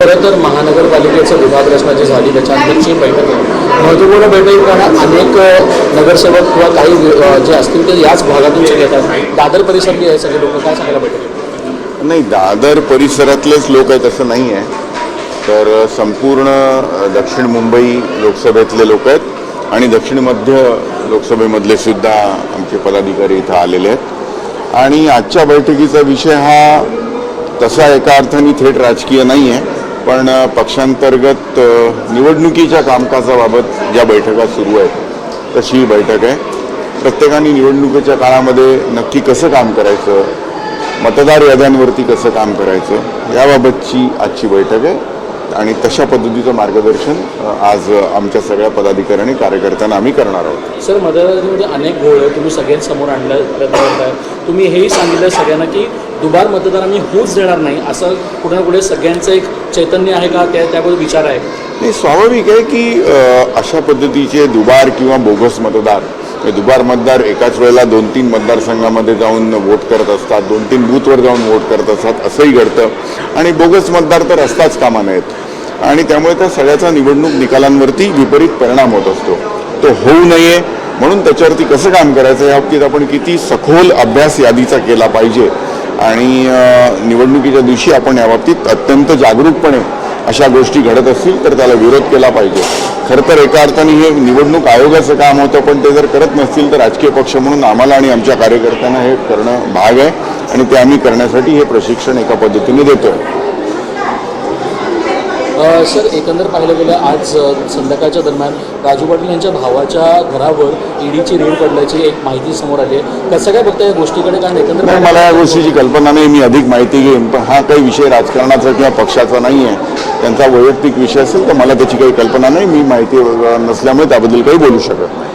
खरं तर महानगरपालिकेचं विभाग जी झाली त्याच्यानंतरची बैठक आहे महत्त्वपूर्ण बैठक कारण अनेक नगरसेवक किंवा काही जे असतील ते याच भागातून येतात. दादर परिसरातली आहे सगळे लोक काय सांगायला बैठक नाही दादर परिसरातलेच लोक आहेत असं नाही आहे. तर संपूर्ण दक्षिण मुंबई लोकसभेतले लोक आहेत आणि दक्षिण मध्य लोकसभेमधले सुद्धा आमचे पदाधिकारी इथं आलेले आहेत. आणि आजच्या बैठकीचा विषय हा तसा एका अर्थाने थेट राजकीय नाही आहे पण पक्षांतर्गत निवडणुकीच्या कामकाजाबाबत ज्या बैठका सुरू आहेत तशी ही बैठक आहे. प्रत्येकाने निवडणुकीच्या काळामध्ये नक्की कसं काम करायचं मतदार याद्यांवरती कसं काम करायचं याबाबतची आजची बैठक आहे. आणि तशा पद्धतीचं मार्गदर्शन आज आमच्या सगळ्या पदाधिकारी आणि कार्यकर्त्यांना आम्ही करणार आहोत. सर मतदारांमध्ये अनेक घोळ तुम्ही सगळ्यांसमोर आणलं तुम्ही हेही सांगितलं सगळ्यांना की दुबार मतदार आम्ही होऊच देणार नाही असं कुठे ना कुठे सगळ्यांचं एक चैतन्य आहे का? त्या त्याबद्दल विचार आहे. नाही स्वाभाविक आहे की अशा पद्धतीचे दुबार किंवा बोगस मतदार म्हणजे दुबार मतदार एकाच वेळेला दोन तीन मतदारसंघामध्ये जाऊन वोट करत असतात दोन तीन बूथवर जाऊन वोट करत असतात असंही घडतं. आणि बोगस मतदार तर असताच कामा नयेत. आणि त्यामुळे त्या सगळ्याचा निवडणूक निकालांवरती विपरीत परिणाम होत असतो. तो होऊ नये म्हणून त्याच्यावरती कसं काम करायचं या बाबतीत आपण किती सखोल अभ्यास यादीचा केला पाहिजे. आणि निवडणुकीच्या दिवशी आपण याबाबतीत अत्यंत जागरूकपणे अशा गोष्टी घडत असतील तर त्याला विरोध केला पाहिजे. खरं तर एका अर्थाने हे निवडणूक आयोगाचं काम होतं पण ते जर करत नसतील तर राजकीय पक्ष म्हणून आम्हाला आणि आमच्या कार्यकर्त्यांना हे करणं भाग आहे. आणि ते आम्ही करण्यासाठी हे प्रशिक्षण एका पद्धतीने देतो आहे सर एकंदर पाहिलं गेलं आज संध्याकाळच्या दरम्यान राजू पाटील यांच्या भावाच्या घरावर ईडीची रेड पडल्याची एक माहिती समोर आली आहे. कसं काय बघता या गोष्टीकडे? कारण एकंदर मला या गोष्टीची कल्पना नाही मी अधिक माहिती घेईन. पण हा काही विषय राजकारणाचा किंवा पक्षाचा नाही आहे. त्यांचा वैयक्तिक विषय असेल तर मला त्याची काही कल्पना नाही. मी माहिती नसल्यामुळे त्याबद्दल काही बोलू शकत नाही.